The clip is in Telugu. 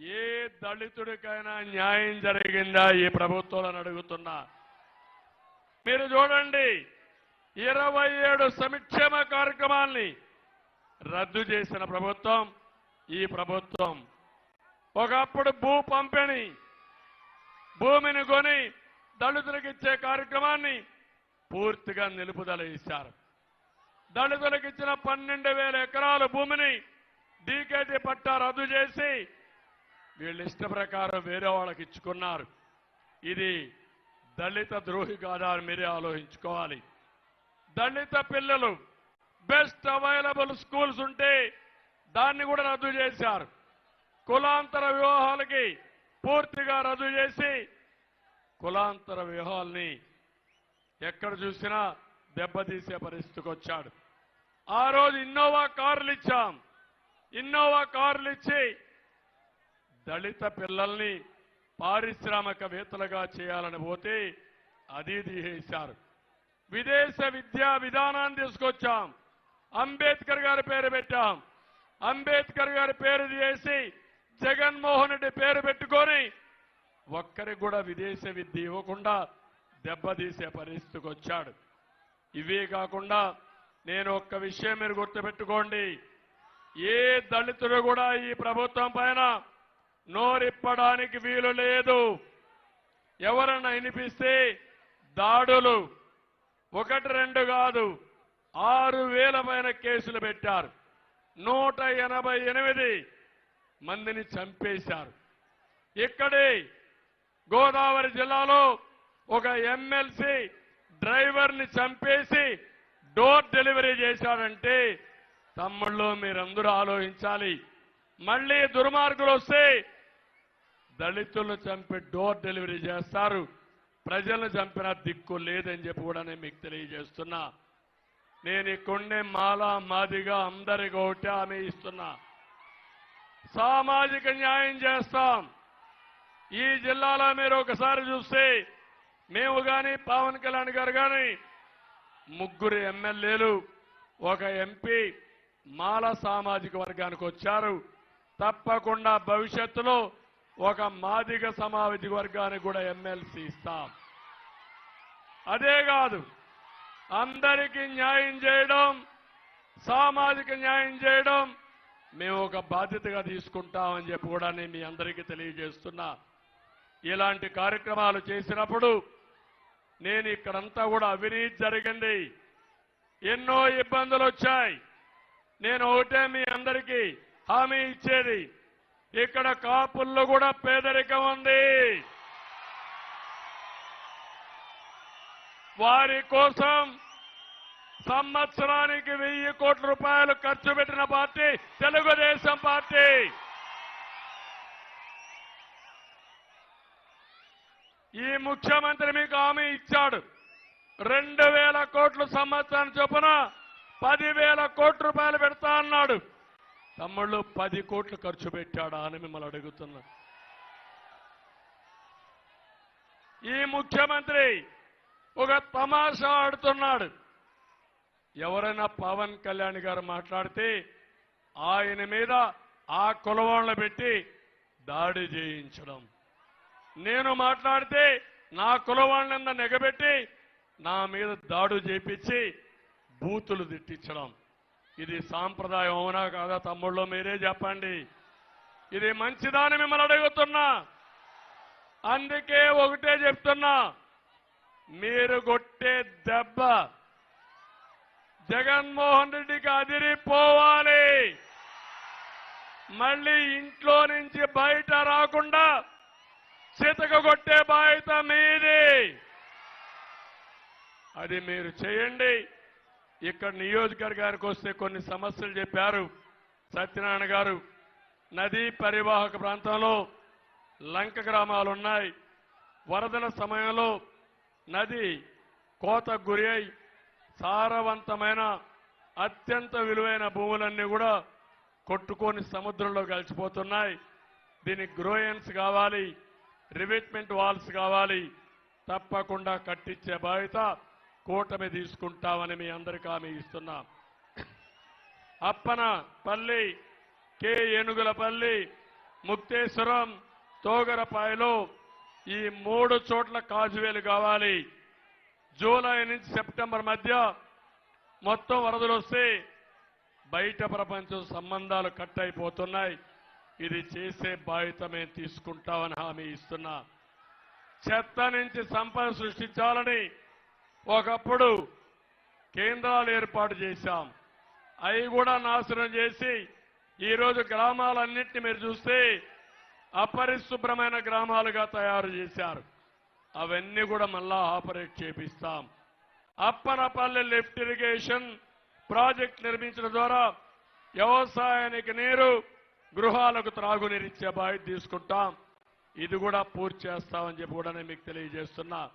ఏ దళితుడికైనా న్యాయం జరిగిందా? ఈ ప్రభుత్వాలను అడుగుతున్నా. మీరు చూడండి ఇరవై ఏడు సంక్షేమ కార్యక్రమాల్ని రద్దు చేసిన ప్రభుత్వం ఈ ప్రభుత్వం ఒకప్పుడు భూ పంపిణీ భూమిని కొని దళితులకు ఇచ్చే కార్యక్రమాన్ని పూర్తిగా నిలుపుదల ఇచ్చారు దళితులకు ఇచ్చిన పన్నెండు వేల ఎకరాల భూమిని డీకేటీ పట్టా రద్దు చేసి వీళ్ళు ఇష్ట ప్రకారం వేరే వాళ్ళకి ఇచ్చుకున్నారు. ఇది దళిత ద్రోహి కాదా అని మీరే ఆలోచించుకోవాలి. దళిత పిల్లలు బెస్ట్ అవైలబుల్ స్కూల్స్ ఉంటే దాన్ని కూడా రద్దు చేశారు. కులాంతర వివాహాలకి పూర్తిగా రద్దు చేసి కులాంతర వివాహాల్ని ఎక్కడ చూసినా దెబ్బతీసే పరిస్థితికి వచ్చాడు. ఆ రోజు ఇన్నోవా కార్లు ఇచ్చాం. ఇన్నోవా కార్లు ఇచ్చి దళిత పిల్లల్ని పారిశ్రామికవేత్తలుగా చేయాలని పోతే అది తీసేశారు. విదేశ విద్యా విధానాన్ని తీసుకొచ్చాం. అంబేద్కర్ గారి పేరు పెట్టాం. అంబేద్కర్ గారి పేరు తీసి జగన్మోహన్ రెడ్డి పేరు పెట్టుకొని ఒక్కరికి కూడా విదేశ విద్య ఇవ్వకుండా దెబ్బతీసే పరిస్థితికి వచ్చాడు. ఇవే కాకుండా నేను ఒక్క విషయం మీరు గుర్తుపెట్టుకోండి. ఏ దళితుడు కూడా ఈ ప్రభుత్వం పైన నోరిప్పడానికి వీలు లేదు. ఎవరన్నా వినిపిస్తే దాడులు. ఒకటి రెండు కాదు. ఆరు వేల పైన కేసులు పెట్టారు. నూట ఎనభై ఎనిమిది మందిని చంపేశారు. ఇక్కడే గోదావరి జిల్లాలో ఒక ఎమ్మెల్సీ డ్రైవర్ని చంపేసి డోర్ డెలివరీ చేశాడంటే తమ్ముళ్ళు మీరందరూ ఆలోచించాలి. మళ్ళీ దుర్మార్గులు వస్తే దళితులను చంపి డోర్ డెలివరీ చేస్తారు. ప్రజలను చంపిన దిక్కు లేదని చెప్పి కూడా నేను మీకు తెలియజేస్తున్నా. నేను ఇక్కడే మాలా మాదిగా అందరికి ఒకటి హామీ ఇస్తున్నా. సామాజిక న్యాయం చేస్తాం. ఈ జిల్లాలో మీరు ఒకసారి చూస్తే మేము కానీ పవన్ కళ్యాణ్ గారు కానీ ముగ్గురు ఎమ్మెల్యేలు ఒక ఎంపీ మాల సామాజిక వర్గానికి వచ్చారు. తప్పకుండా భవిష్యత్తులో ఒక మాదిగ సమావేశ వర్గానికి కూడా ఎమ్మెల్సీ ఇస్తాం. అదే కాదు అందరికీ న్యాయం చేయడం సామాజిక న్యాయం చేయడం మేము ఒక బాధ్యతగా తీసుకుంటామని చెప్పి కూడా నేను మీ అందరికీ తెలియజేస్తున్నా. ఇలాంటి కార్యక్రమాలు చేసినప్పుడు నేను ఇక్కడంతా కూడా అవినీతి జరిగింది. ఎన్నో ఇబ్బందులు వచ్చాయి. నేను ఒకటే మీ అందరికీ హామీ ఇచ్చేది. ఇక్కడ కాపుల్లో కూడా పేదరికం ఉంది. వారి కోసం సంవత్సరానికి వెయ్యి కోట్ల రూపాయలు ఖర్చు పెట్టిన పార్టీ తెలుగుదేశం పార్టీ. ఈ ముఖ్యమంత్రి మీకు హామీ ఇచ్చాడు. రెండు వేల కోట్లు సంవత్సరాన్ని చొప్పున పదివేల కోట్ల రూపాయలు పెడతా అన్నాడు. తమ్ముళ్ళు పది కోట్లు ఖర్చు పెట్టాడా అని మిమ్మల్ని అడుగుతున్నా. ఈ ముఖ్యమంత్రి ఒక తమాషా ఆడుతున్నాడు. ఎవరైనా పవన్ కళ్యాణ్ గారు మాట్లాడితే ఆయన మీద ఆ కులవాళ్ళు పెట్టి దాడి చేయించడం. నేను మాట్లాడితే నా కులవాళ్ళంద నెగబెట్టి నా మీద దాడు చేపించి బూతులు తిట్టించడం. ఇది సాంప్రదాయం అవునా కాదా? తమ్ముళ్ళు మీరే చెప్పండి. ఇది మంచిదాని మిమ్మల్ని అడుగుతున్నా. అందుకే ఒకటే చెప్తున్నా. మీరు కొట్టే దెబ్బ జగన్మోహన్ రెడ్డికి అదిరిపోవాలి. మళ్ళీ ఇంట్లో నుంచి బయట రాకుండా చితక కొట్టే బాధ్యత మీది. అది మీరు చేయండి. ఇక్కడ నియోజకవర్గానికి వస్తే కొన్ని సమస్యలు చెప్పారు. సత్యనారాయణ గారు నదీ పరివాహక ప్రాంతంలో లంక గ్రామాలు ఉన్నాయి. వరదల సమయంలో నది కోతకు గురి అయి సారవంతమైన అత్యంత విలువైన భూములన్నీ కూడా కొట్టుకొని సముద్రంలో కలిసిపోతున్నాయి. దీనికి గ్రోయన్స్ కావాలి రివిట్మెంట్ వాల్స్ కావాలి తప్పకుండా కట్టించే బాధ్యత కూటమి తీసుకుంటామని మీ అందరికీ హామీ ఇస్తున్నాం. అప్పన పల్లి కే. ఏనుగులపల్లి ముక్తేశ్వరం తోగరపాయలో ఈ మూడు చోట్ల కాజువేలు కావాలి. జూలై నుంచి సెప్టెంబర్ మధ్య మొత్తం వరదలు వస్తే బయట ప్రపంచం సంబంధాలు కట్ అయిపోతున్నాయి. ఇది చేసే బాధ్యత మేము తీసుకుంటామని హామీ ఇస్తున్నా. చెత్త నుంచి సంపద సృష్టించాలని ఒకప్పుడు కేంద్రాలు ఏర్పాటు చేశాం. అవి కూడా నాశనం చేసి ఈరోజు గ్రామాలన్నింటినీ మీరు చూస్తే అపరిశుభ్రమైన గ్రామాలుగా తయారు చేశారు. అవన్నీ కూడా మళ్ళా ఆపరేట్ చేపిస్తాం. అప్పనపల్లి లిఫ్ట్ ఇరిగేషన్ ప్రాజెక్ట్ నిర్మించడం ద్వారా వ్యవసాయానికి నీరు గృహాలకు త్రాగునీరిచ్చే బాధ్యత తీసుకుంటాం. ఇది కూడా పూర్తి చేస్తామని చెప్పి కూడా నేను మీకు తెలియజేస్తున్నా.